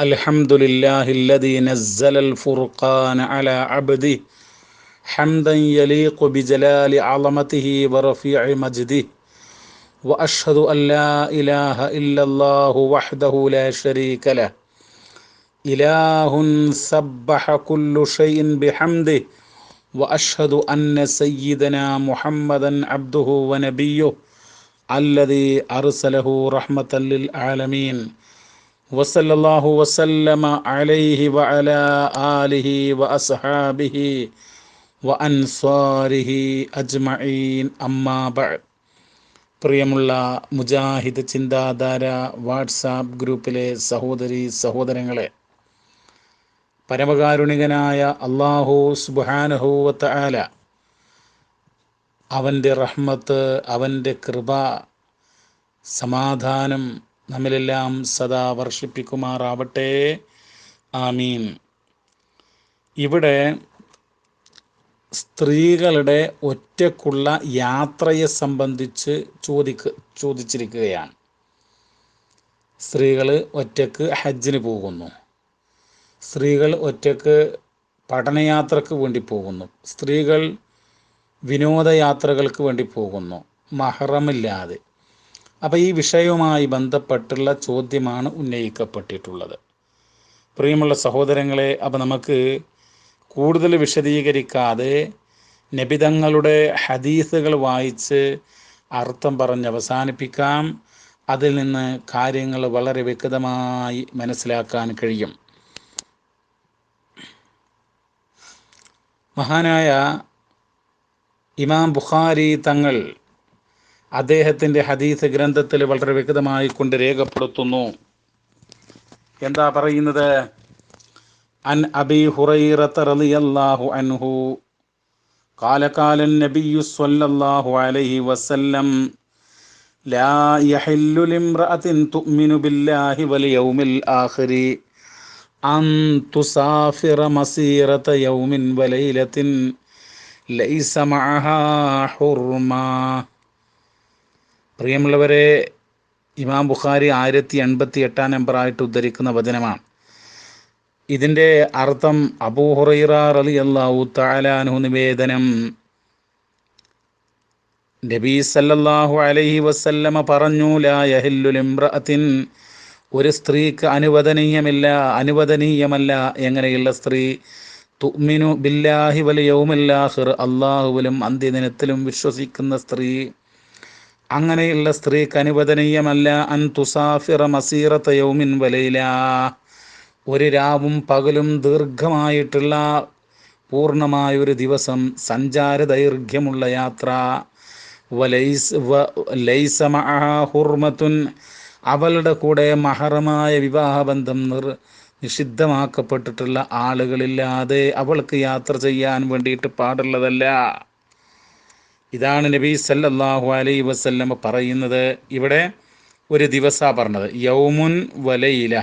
الحمد لله الذي نزل الفرقان على عبده حمدا يليق بجلال عظمته ورفيع مجده. وأشهد أن لا إله إلا الله وحده لا شريك له. إله سبح كل شيء بحمده. وأشهد أن سيدنا محمدا عبده ونبيه الذي أرسله رحمة للعالمين. وصلى الله وسلم عليه وعلى آله وأصحابه وأنصاره أجمعين أما بعد പ്രിയമുള്ള മുജാഹിദ് ചിന്താധാര വാട്സാപ്പ് ഗ്രൂപ്പിലെ സഹോദരി സഹോദരങ്ങളെ പരമകാരുണികനായ അള്ളാഹു സുബാനഹൂവത്ത ആല അവൻ്റെ റഹ്മത്ത് അവൻ്റെ കൃപ സമാധാനം നമ്മിലെല്ലാം സദാ വർഷിപ്പിക്കുമാറാവട്ടെ. ആമീൻ. ഇവിടെ സ്ത്രീകളുടെ ഒറ്റക്കുള്ള യാത്രയെ സംബന്ധിച്ച് ചോദിക്ക ചോദിച്ചിരിക്കുകയാണ്. സ്ത്രീകൾ ഒറ്റയ്ക്ക് ഹജ്ജിന് പോകുന്നു. സ്ത്രീകൾ ഒറ്റയ്ക്ക് പഠനയാത്രക്ക് വേണ്ടി പോകുന്നു. സ്ത്രീകൾ വിനോദയാത്രകൾക്ക് വേണ്ടി പോകുന്നു. മഹറമില്ലാതെ. അപ്പോൾ ഈ വിഷയവുമായി ബന്ധപ്പെട്ടുള്ള ചോദ്യമാണ് ഉന്നയിക്കപ്പെട്ടിട്ടുള്ളത്. പ്രിയമുള്ള സഹോദരങ്ങളെ അപ്പോൾ നമുക്ക് കൂടുതൽ വിശദീകരിക്കാതെ നബിതങ്ങളുടെ ഹദീസുകൾ വായിച്ച് അർത്ഥം പറഞ്ഞ് അവസാനിപ്പിക്കാം. അതിൽ നിന്ന് കാര്യങ്ങൾ വളരെ വ്യക്തമായി മനസ്സിലാക്കാൻ കഴിയും. മഹാനായ ഇമാം ബുഖാരി തങ്ങൾ അദ്ദേഹത്തിൻ്റെ ഹദീസ് ഗ്രന്ഥത്തിൽ വളരെ വ്യക്തമായി കൊണ്ട് രേഖപ്പെടുത്തുന്നു എന്താ പറയുന്നത് അൻ അബി ഹുറൈറത്ത് റളിയല്ലാഹു അൻഹു قال قال النبي صلى الله عليه وسلم لا يحل لامرأة تؤمن بالله واليوم الآخر أن تسافر مسيرة يوم وليلة ليس معها حرمة പ്രിയമുള്ളവരെ ഇമാം ബുഖാരി ആയിരത്തി എൺപത്തി എട്ടാം നമ്പറായിട്ട് ഉദ്ധരിക്കുന്ന വചനമാണ്. ഇതിന്റെ അർത്ഥം അബൂഹുറൈറ അലി അള്ളാഹു താലാനു നിവേദനം. നബി സല്ലല്ലാഹു അലൈഹി വസല്ലമ പറഞ്ഞു ലാ യഹില്ലുലിംറഅത്തിൻ ഒരു സ്ത്രീക്ക് അനുവദനീയമല്ല അനുവദനീയമല്ല എങ്ങനെയുള്ള സ്ത്രീ? തുമിനു ബില്ലാഹി ആഖിർ അല്ലാഹുവിലും അന്ത്യദിനത്തിലും വിശ്വസിക്കുന്ന സ്ത്രീ. അങ്ങനെയുള്ള സ്ത്രീക്ക് അനുവദനീയമല്ല അൻ തുസാഫിറ മസീറത്ത യൗമിൻ വലയില ഒരു രാവും പകലും ദീർഘമായിട്ടുള്ള പൂർണമായൊരു ദിവസം സഞ്ചാര ദൈർഘ്യമുള്ള യാത്ര. ഹുർമത്തുൻ. അവളുടെ കൂടെ മഹറമായ വിവാഹബന്ധം നിർ നിഷിദ്ധമാക്കപ്പെട്ടിട്ടുള്ള ആളുകളില്ലാതെ അവൾക്ക് യാത്ര ചെയ്യാൻ വേണ്ടിയിട്ട് പാടുള്ളതല്ല. ഇതാണ് നബി സല്ലല്ലാഹു അലൈ വസല്ലമ പറയുന്നത്. ഇവിടെ ഒരു ദിവസാ പറഞ്ഞത്. യൗമുൻ വലയില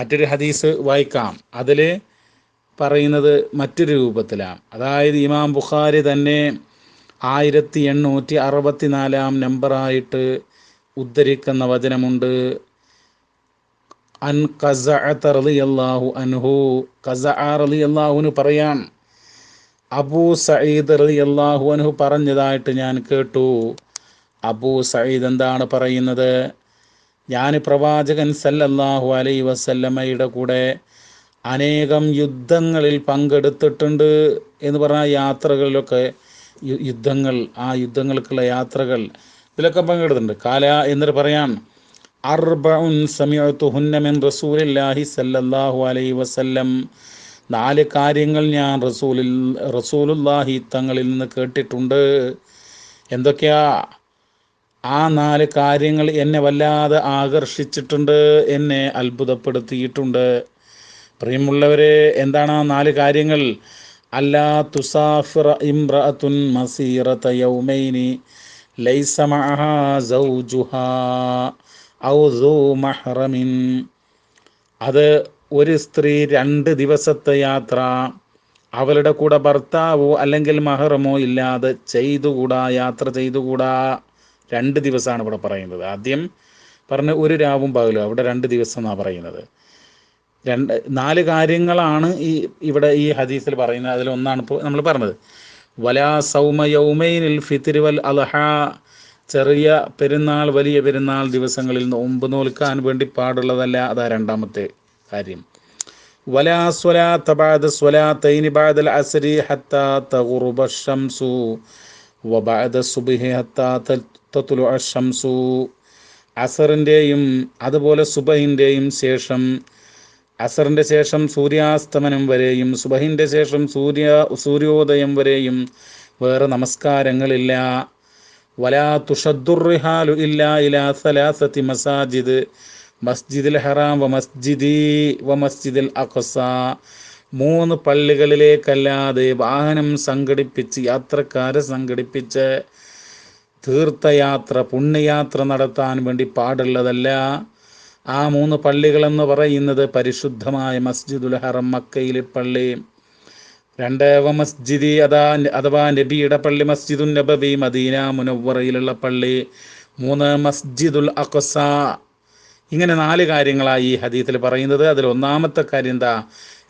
മറ്റൊരു ഹദീസ് വായിക്കാം. അതിൽ പറയുന്നത് മറ്റൊരു രൂപത്തിലാണ്. അതായത് ഇമാം ബുഖാരി തന്നെ ആയിരത്തി എണ്ണൂറ്റി അറുപത്തി നാലാം നമ്പറായിട്ട് ഉദ്ധരിക്കുന്ന വചനമുണ്ട്. അൻ കസഅത്തറിയാഹു അൻഹു. കസ അള്ളാഹുന് പറയാം. അബൂ സയ്യിദ് റളിയല്ലാഹു അൻഹു പറഞ്ഞതായിട്ട് ഞാൻ കേട്ടു. അബൂ സയ്യിദ് എന്താണ് പറയുന്നത്? ഞാൻ പ്രവാചകൻ സല്ലല്ലാഹു അലൈ വസല്ലമ്മയുടെ കൂടെ അനേകം യുദ്ധങ്ങളിൽ പങ്കെടുത്തിട്ടുണ്ട് എന്ന് പറഞ്ഞ യാത്രകളിലൊക്കെ യുദ്ധങ്ങൾ ആ യുദ്ധങ്ങൾക്കുള്ള യാത്രകൾ ഇതിലൊക്കെ പങ്കെടുത്തിട്ടുണ്ട്. കാല എന്നിട്ട് പറയാം. അർബഉൻ സമയത്തുഹുന്ന മിൻ റസൂലില്ലാഹി സല്ലല്ലാഹു അലൈഹി വസല്ലം നാല് കാര്യങ്ങൾ ഞാൻ റസൂലിൽ റസൂലുല്ലാഹി തങ്ങളിൽ നിന്ന് കേട്ടിട്ടുണ്ട്. എന്തൊക്കെയാ? ആ നാല് കാര്യങ്ങൾ എന്നെ വല്ലാതെ ആകർഷിച്ചിട്ടുണ്ട് എന്നെ അത്ഭുതപ്പെടുത്തിയിട്ടുണ്ട്. പ്രിയമുള്ളവരെ എന്താണ് ആ നാല് കാര്യങ്ങൾ? അല്ലാ തുസാഫിറ ഇംറഅത്തുൻ മസീറത യൗമൈനി ലൈസ മഅഹാ സൗജുഹാ ഔ മഹ്റമിൻ. അത് ഒരു സ്ത്രീ രണ്ട് ദിവസത്തെ യാത്ര അവളുടെ കൂടെ ഭർത്താവോ അല്ലെങ്കിൽ മഹറമോ ഇല്ലാതെ ചെയ്തുകൂടാ യാത്ര ചെയ്തുകൂടാ രണ്ട് ദിവസമാണ് ഇവിടെ പറയുന്നത്. ആദ്യം പറഞ്ഞ ഒരു രാവും പകലും അവിടെ രണ്ട് ദിവസം എന്നാണ് പറയുന്നത്. രണ്ട് നാല് കാര്യങ്ങളാണ് ഈ ഇവിടെ ഈ ഹദീസിൽ പറയുന്നത്. അതിലൊന്നാണ് ഇപ്പോൾ നമ്മൾ പറഞ്ഞത്. വലാ സൗമ യൗമൈനിൽ ഫിത്തിരി വൽ അൽഹ ചെറിയ പെരുന്നാൾ വലിയ പെരുന്നാൾ ദിവസങ്ങളിൽ നോമ്പ് നോൽക്കാൻ വേണ്ടി പാടുള്ളതല്ല അതാ രണ്ടാമത്തെ. കാര്യം. അസറിന്റെയും അതുപോലെ സുബഹിന്റെയും ശേഷം അസറിന്റെ ശേഷം സൂര്യാസ്തമനം വരെയും സുബഹിന്റെ ശേഷം സൂര്യ സൂര്യോദയം വരെയും വേറെ നമസ്കാരങ്ങളില്ല. വലാ തുഷദ്ദുർഹാലു ഇല്ല ഇലാ സലാസത്തി മസാജിദ് മസ്ജിദുൽ ഹറാം വ മസ്ജിദി വ മസ്ജിദുൽ അഖസ. മൂന്ന് പള്ളികളിലേക്കല്ലാതെ വാഹനം സംഘടിപ്പിച്ച് യാത്രക്കാരെ സംഘടിപ്പിച്ച് തീർത്ഥയാത്ര പുണ്യയാത്ര നടത്താൻ വേണ്ടി പാടുള്ളതല്ല. ആ മൂന്ന് പള്ളികളെന്ന് പറയുന്നത് പരിശുദ്ധമായ മസ്ജിദുൽ ഹറം മക്കയിലെ പള്ളി. രണ്ട് മസ്ജിദി അതാ അഥവാ നബിയുടെ പള്ളി മസ്ജിദുൽ നബബി മദീന മുനവ്വറയിലുള്ള പള്ളി. മൂന്ന് മസ്ജിദുൽ അഖസ. ഇങ്ങനെ നാല് കാര്യങ്ങളായി ഈ ഹദീത്തിൽ പറയുന്നത്. അതിൽ ഒന്നാമത്തെ കാര്യം എന്താ?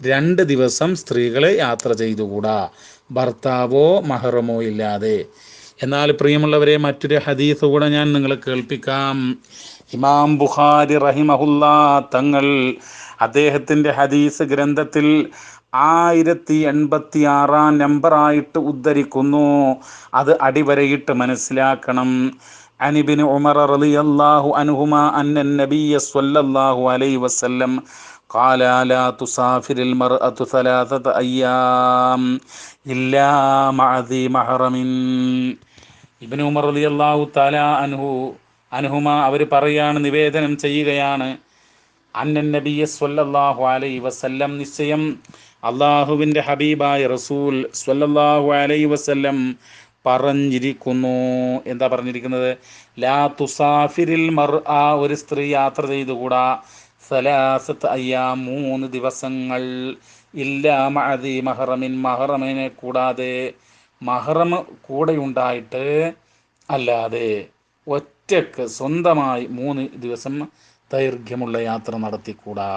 രണ്ട് ദിവസം സ്ത്രീകളെ യാത്ര ചെയ്തുകൂടാ. ഭർത്താവോ മഹറമോ ഇല്ലാതെ. എന്നാൽ പ്രിയമുള്ളവരെ മറ്റൊരു ഹദീസ് കൂടെ ഞാൻ നിങ്ങളെ കേൾപ്പിക്കാം. ഇമാം ബുഖാരി റഹിമഹുല്ല തങ്ങൾ അദ്ദേഹത്തിന്റെ ഹദീസ് ഗ്രന്ഥത്തിൽ ആയിരത്തി എൺപത്തി ആറാം നമ്പറായിട്ട് ഉദ്ധരിക്കുന്നു. അത് അടിവരയിട്ട് മനസ്സിലാക്കണം. عن ابن عمر رضي الله عنهما أن النبي صلى الله عليه وسلم قال لا تسافر المرأة ثلاثة أيام إلا مع ذي محرم ഇബിൻ ഉമർ അലി അള്ളാഹു തല അൻഹു അൻഹുമ അവർ പറയാണ് നിവേദനം ചെയ്യുകയാണ് അന്നൻ നബിയ സ്വല്ലല്ലാഹു അലൈഹി വസല്ലം നിശ്ചയം അള്ളാഹുവിൻ്റെ ഹബീബായ റസൂൽ സ്വല്ലല്ലാഹു അലൈഹി വസല്ലം പറഞ്ഞിരിക്കുന്നു. എന്താ പറഞ്ഞിരിക്കുന്നത്? ലാ തുസാഫിരിൽ മർ ആ ഒരു സ്ത്രീ യാത്ര ചെയ്തുകൂടാ. സലാസത്ത് അയ്യാ മൂന്ന് ദിവസങ്ങൾ. ഇല്ലാ മഅദി മഹറമിൻ മഹറമിനെ കൂടാതെ മഹറം കൂടെയുണ്ടായിട്ട് അല്ലാതെ ഒറ്റയ്ക്ക് സ്വന്തമായി മൂന്ന് ദിവസം ദൈർഘ്യമുള്ള യാത്ര നടത്തിക്കൂടാ.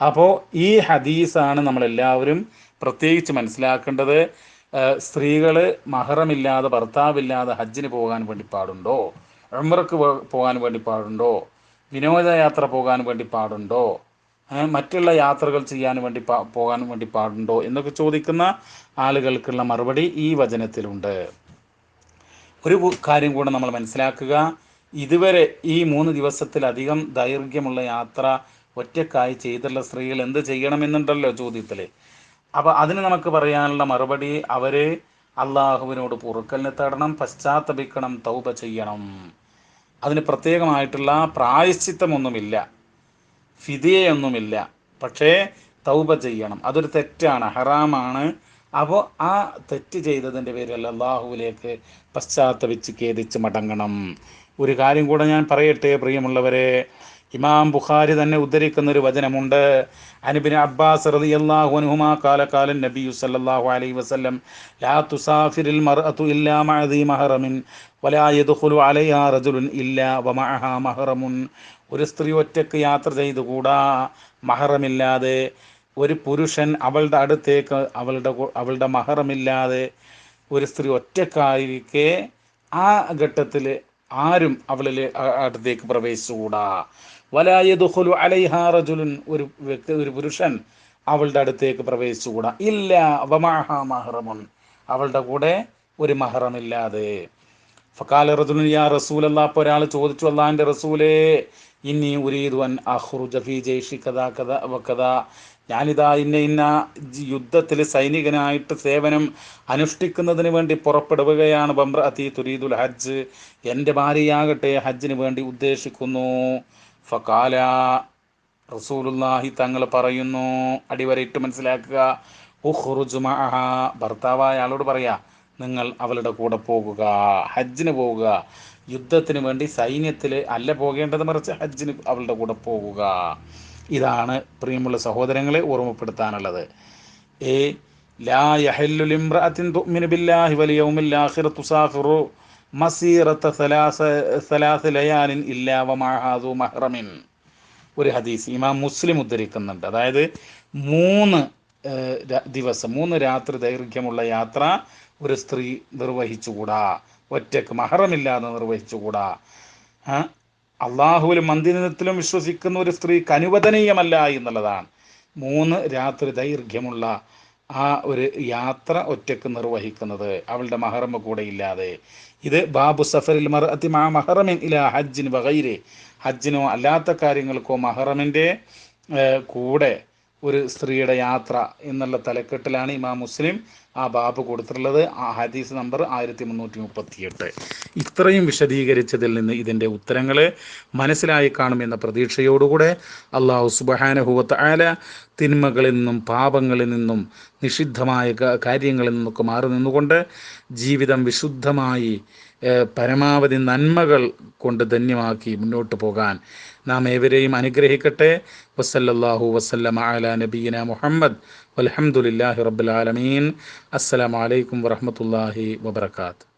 അപ്പോൾ ഈ ഹദീസാണ് നമ്മളെല്ലാവരും പ്രത്യേകിച്ച് മനസ്സിലാക്കേണ്ടത്. സ്ത്രീകൾ മഹറമില്ലാതെ ഭർത്താവില്ലാതെ ഹജ്ജിന് പോകാൻ വേണ്ടി പാടുണ്ടോ? ഉംറക്ക് പോകാൻ വേണ്ടി പാടുണ്ടോ? വിനോദയാത്ര പോകാൻ വേണ്ടി പാടുണ്ടോ? മറ്റുള്ള യാത്രകൾ ചെയ്യാൻ വേണ്ടി പോകാൻ വേണ്ടി പാടുണ്ടോ? എന്നൊക്കെ ചോദിക്കുന്ന ആളുകൾക്കുള്ള മറുപടി ഈ വചനത്തിലുണ്ട്. ഒരു കാര്യം കൂടെ നമ്മൾ മനസ്സിലാക്കുക. ഇതുവരെ ഈ മൂന്ന് ദിവസത്തിലധികം ദൈർഘ്യമുള്ള യാത്ര ഒറ്റക്കായി ചെയ്തിട്ടുള്ള സ്ത്രീകൾ എന്ത് ചെയ്യണമെന്നുണ്ടല്ലോ ചോദ്യത്തിൽ അപ്പോൾ അതിന് നമുക്ക് പറയാനുള്ള മറുപടി അവർ അള്ളാഹുവിനോട് പൊറുക്കലിനെ തേടണം പശ്ചാത്തപിക്കണം തൗബ ചെയ്യണം. അതിന് പ്രത്യേകമായിട്ടുള്ള പ്രായശ്ചിത്തമൊന്നുമില്ല. ഫിതിയൊന്നുമില്ല പക്ഷേ തൗബ ചെയ്യണം. അതൊരു തെറ്റാണ് ഹറാമാണ്. അപ്പോൾ ആ തെറ്റ് ചെയ്തതിന്റെ പേരിൽ അള്ളാഹുവിലേക്ക് പശ്ചാത്തപിച്ച് ഖേദിച്ച് മടങ്ങണം. ഒരു കാര്യം കൂടെ ഞാൻ പറയട്ടെ പ്രിയമുള്ളവരെ. ഇമാം ബുഖാരി തന്നെ ഉദ്ധരിക്കുന്ന ഒരു വചനമുണ്ട് അനുബിൻ അബ്ബാസ് റളിയല്ലാഹു അൻഹുമാ കാല കാല നബി അലൈഹി വസല്ലം ലാ തുസാഫിരിൽ മർഅതു ഇല്ലാ മഹറമിൻ വലാ അലൈഹാ റജുലുൻ ഇല്ലാ വമഅഹാ മഹറമുൻ. ഒരു സ്ത്രീ ഒറ്റയ്ക്ക് യാത്ര ചെയ്തുകൂടാ? മഹറമില്ലാതെ. ഒരു പുരുഷൻ അവളുടെ അടുത്തേക്ക് അവളുടെ അവളുടെ മഹറമില്ലാതെ. ഒരു സ്ത്രീ ഒറ്റക്കായിരിക്കെ ആ ഘട്ടത്തിൽ ആരും അവളിൽ അടുത്തേക്ക് പ്രവേശിച്ചുകൂടാ. വലായതുഹുലു അലൈഹാ റജുലുൻ. ഒരു വ്യക്തി ഒരു പുരുഷൻ അവളുടെ അടുത്തേക്ക് പ്രവേശിച്ചുകൂടാ. ഇല്ല വമാഹ അവളുടെ കൂടെ ഒരു മഹറമില്ലാതെ. ഫക്കാല റജുലുൻ യാ റസൂൽ ഒരാൾ ചോദിച്ചു അള്ളാഹിന്റെ റസൂലേ ഇനി ഉരീദു അഹ്റു ജഫി ജയ്ഷി കഥാ കഥ വക്കഥ ഞാനിതാ ഇന്ന ഇന്ന യുദ്ധത്തിൽ സൈനികനായിട്ട് സേവനം അനുഷ്ഠിക്കുന്നതിന് വേണ്ടി പുറപ്പെടുകയാണ്. ബംബ്ര അതി തുരീദുൽ ഹജ്ജ്. എന്റെ ഭാര്യയാകട്ടെ ഹജ്ജിന് വേണ്ടി ഉദ്ദേശിക്കുന്നു. ഫക്കാല റസൂലുല്ലാഹി തങ്ങൾ പറയുന്നു അടിവരയിട്ട് മനസ്സിലാക്കുക. ഭർത്താവായ ആളോട് പറയാ നിങ്ങൾ അവളുടെ കൂടെ പോകുക ഹജ്ജിന് പോവുക യുദ്ധത്തിന് വേണ്ടി സൈന്യത്തിൽ അല്ല പോകേണ്ടത് മറിച്ച് ഹജ്ജിന് അവളുടെ കൂടെ പോകുക. ഇതാണ് പ്രിയമുള്ള സഹോദരങ്ങളെ ഓർമ്മപ്പെടുത്താനുള്ളത്. ഏ ലാ യഹല്ലു ലിംറഅത്തിൻ തുഅ്മിനു ബില്ലാഹി വൽ യൗമിൽ ആഖിറ തുസാഫിറു. മസീറത്ത സലാസ സലാസ ലയാലിൻ ഇല്ലാ വമഅഹാദു മഹ്റമിൻ. ഒരു ഹദീസ് ഇമാം മുസ്ലിം ഉദ്ധരിക്കുന്നുണ്ട്. അതായത് മൂന്ന് ദിവസം മൂന്ന് രാത്രി ദൈർഘ്യമുള്ള യാത്ര ഒരു സ്ത്രീ നിർവഹിച്ചുകൂടാ. ഒറ്റയ്ക്ക് മഹറമില്ലാതെ നിർവഹിച്ചുകൂടാ. അള്ളാഹുവിലും മന്ദിരത്തിലും വിശ്വസിക്കുന്ന ഒരു സ്ത്രീക്ക് അനുവദനീയമല്ല എന്നുള്ളതാണ്. മൂന്ന് രാത്രി ദൈർഘ്യമുള്ള ആ ഒരു യാത്ര ഒറ്റയ്ക്ക് നിർവഹിക്കുന്നത് അവളുടെ മഹറമ കൂടെ ഇല്ലാതെ. ഇത് ബാബു സഫറിൽ മഹറമിൻ ഇല ഹജ്ജിന് വകൈരെ ഹജ്ജിനോ അല്ലാത്ത കാര്യങ്ങൾക്കോ മഹറമിന്റെ കൂടെ ഒരു സ്ത്രീയുടെ യാത്ര എന്നുള്ള തലക്കെട്ടിലാണ് ഇമാം മുസ്ലിം ആ ബാബ് കൊടുത്തിട്ടുള്ളത്. ആ ഹദീസ് നമ്പർ ആയിരത്തി മുന്നൂറ്റി മുപ്പത്തിയെട്ട് ഇത്രയും വിശദീകരിച്ചതിൽ നിന്ന് ഇതിന്റെ ഉത്തരങ്ങൾ മനസ്സിലായി കാണുമെന്ന പ്രതീക്ഷയോടുകൂടെ അള്ളാഹു സുബഹാനഹുവത്ത് ആല തിന്മകളിൽ നിന്നും പാപങ്ങളിൽ നിന്നും നിഷിദ്ധമായ കാര്യങ്ങളിൽ നിന്നൊക്കെ മാറി നിന്നുകൊണ്ട് ജീവിതം വിശുദ്ധമായി പരമാവധി നന്മകൾ കൊണ്ട് ധന്യമാക്കി മുന്നോട്ട് പോകാൻ നാം ഏവരെയും അനുഗ്രഹിക്കട്ടെ. വസല്ലല്ലാഹു വസല്ലമ അല നബീന മുഹമ്മദ്. വൽഹംദുലില്ലാഹി റബ്ബിൽ ആലമീൻ. അസ്സലാമു അലൈക്കും വറഹ്മത്തുള്ളാഹി വബറകാതുഹു.